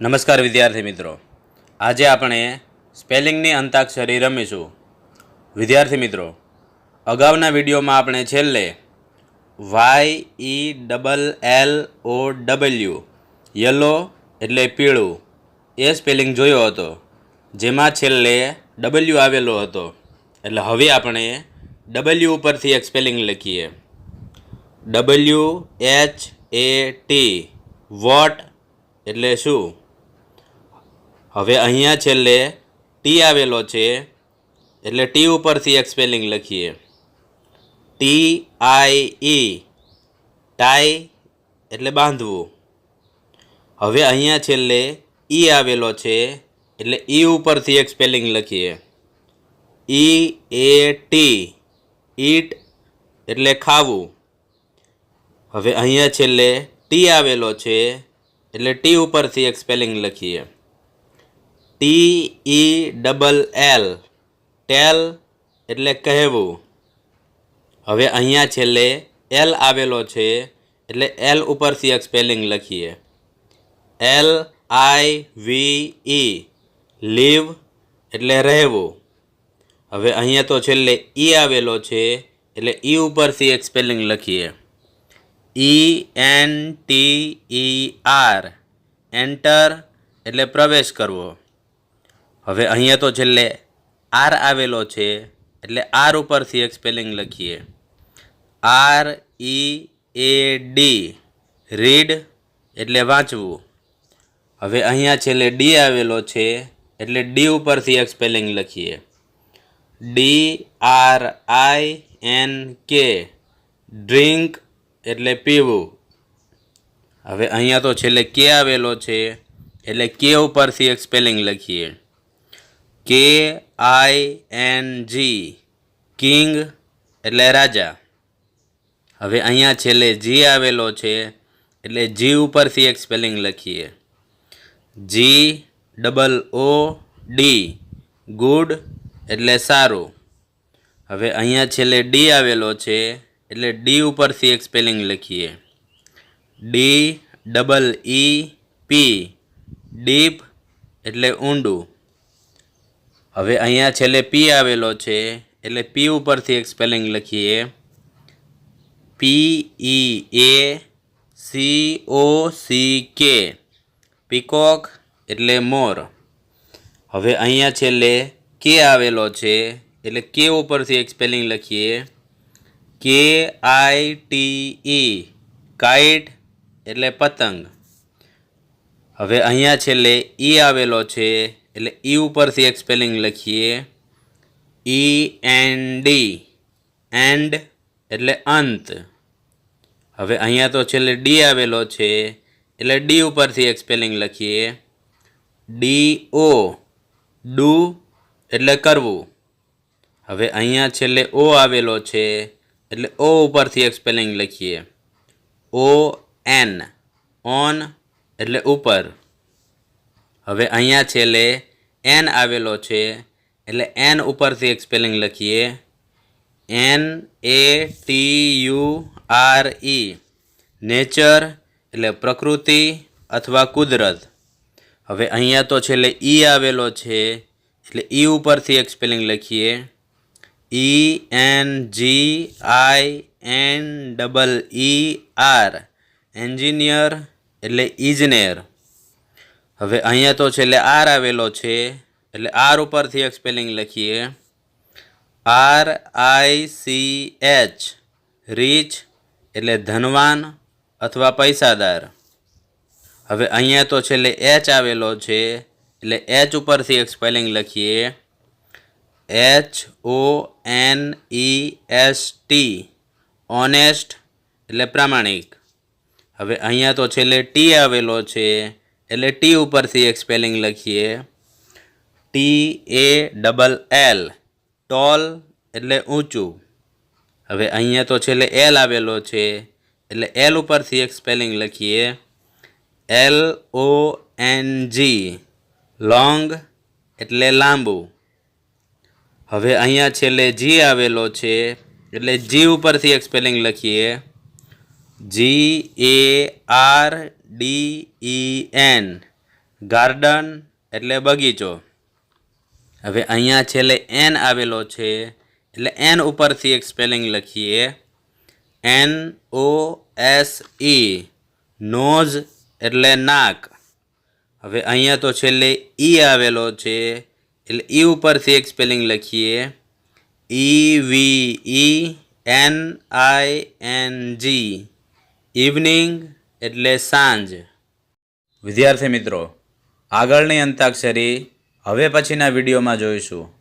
નમસ્કાર વિદ્યાર્થી મિત્રો. આજે આપણે સ્પેલિંગની અંતાક્ષરી રમીશું. વિદ્યાર્થી મિત્રો, અગાઉના વિડીયોમાં આપણે છેલ્લે Y E double L O W, yellow એટલે પીળું, એ સ્પેલિંગ જોયો હતો, જેમાં છેલ્લે ડબલ્યુ આવેલો હતો. એટલે હવે આપણે ડબલ્યુ ઉપરથી એક સ્પેલિંગ લખીએ. W H A T what એટલે શું? હવે અહીંયા છેલ્લે ટી આવેલો છે, એટલે ટી ઉપરથી એક સ્પેલિંગ લખીએ. ટી આઈ ઈ, ટાઈ એટલે બાંધવું. હવે અહીંયા છેલ્લે ઈ આવેલો છે, એટલે ઈ ઉપરથી એક સ્પેલિંગ લખીએ. ઈ એ ટી, ઈટ એટલે ખાવું. હવે અહીંયા છેલ્લે ટી આવેલો છે, એટલે ટી ઉપરથી એક સ્પેલિંગ લખીએ. T E double L tell એટલે કહેવું. હવે અહીંયા છેલ્લે એલ આવેલો છે, એટલે એલ ઉપરથી સીએક સ્પેલિંગ લખીએ. L I V E live એટલે રહેવું. હવે અહીંયા તો છેલ્લે ઈ આવેલો છે, એટલે ઈ ઉપરથી સીએક સ્પેલિંગ લખીએ. E N T E R enter એટલે પ્રવેશ કરવો. હવે અહીંયા તો છેલ્લે આર આવેલો છે, એટલે આર ઉપરથી એક સ્પેલિંગ લખીએ. R E A D. Read એટલે વાંચવું. હવે અહીંયા છેલ્લે ડી આવેલો છે, એટલે ડી ઉપરથી એક સ્પેલિંગ લખીએ. D R I N K drink એટલે પીવું. હવે અહીંયા તો છેલ્લે કે આવેલો છે, એટલે કે ઉપરથી એક સ્પેલિંગ લખીએ. કે આઈ એન જી કિંગ એટલે રાજા. હવે અહીંયા છેલ્લે જી આવેલો છે, એટલે જી ઉપરથી એક સ્પેલિંગ લખીએ. G double O D good એટલે સારું. હવે અહીંયા છેલ્લે ડી આવેલો છે, એટલે ડી ઉપરથી એક સ્પેલિંગ લખીએ. D double E P deep એટલે ઊંડું. હવે અહીંયા છેલ્લે પી આવેલો છે, એટલે પી ઉપરથી એક સ્પેલિંગ લખીએ. P E A C O C K peacock એટલે મોર. હવે અહીંયા છેલ્લે કે આવેલો છે, એટલે કે ઉપરથી એક સ્પેલિંગ લખીએ. કે આઈ ટી ઈ કાઇટ એટલે પતંગ. હવે અહીંયા છેલ્લે ઈ આવેલો છે એટલે ઈ ઉપરથી એક સ્પેલિંગ લખીએ. ઈ એન ડી એન્ડ એટલે અંત. હવે અહીંયા તો છેલ્લે ડી આવેલો છે. એટલે ડી ઉપરથી એક સ્પેલિંગ લખીએ. ડી ઓ ડુ એટલે કરવું. હવે અહીંયા છેલ્લે ઓ આવેલો છે. એટલે ઓ ઉપરથી એક સ્પેલિંગ લખીએ. ઓ એન ઓન એટલે ઉપર. હવે અહીંયા છેલ્લે એન આવેલો છે, એટલે એન ઉપરથી એક સ્પેલિંગ લખીએ. N A T U R E nature એટલે પ્રકૃતિ અથવા કુદરત. હવે અહીંયા તો છેલ્લે ઈ આવેલો છે, એટલે ઈ ઉપરથી એક સ્પેલિંગ લખીએ. E N G I N double E R engineer એટલે ઇજનેર હવે અહીંયા તો છેલ્લે આર આવેલો છે, એટલે આર ઉપરથી એક સ્પેલિંગ લખીએ. R I C H, rich, એટલે ધનવાન અથવા પૈસાદાર. હવે અહીંયા તો છેલ્લે એચ આવેલો છે, એટલે એચ ઉપરથી એક સ્પેલિંગ લખીએ. H O N E S T honest એટલે પ્રામાણિક. હવે અહીંયા તો છેલ્લે ટી આવેલો છે એટલે ટી ઉપરથી એક સ્પેલિંગ લખીએ. T A double L tall એટલે ઊંચું. હવે અહીંયા તો છેલ્લે એલ આવેલો છે. એટલે એલ ઉપરથી એક સ્પેલિંગ લખીએ. L O N G long એટલે લાંબુ. હવે અહીંયા છેલ્લે જી આવેલો છે. એટલે જી ઉપરથી એક સ્પેલિંગ લખીએ. G A R D E N garden એટલે બગીચો. હવે અહીંયા છેલ્લે એન આવેલો છે. એટલે એન ઉપરથી એક સ્પેલિંગ લખીએ. N O S E nose એટલે નાક. હવે અહીંયા તો છેલ્લે ઈ આવેલો છે. એટલે ઈ ઉપરથી એક સ્પેલિંગ લખીએ. E V E N I N G evening એટલે સાંજ. વિદ્યાર્થી મિત્રો આગળની અંતાક્ષરી હવે પછીના વિડીયોમાં જોઈશું.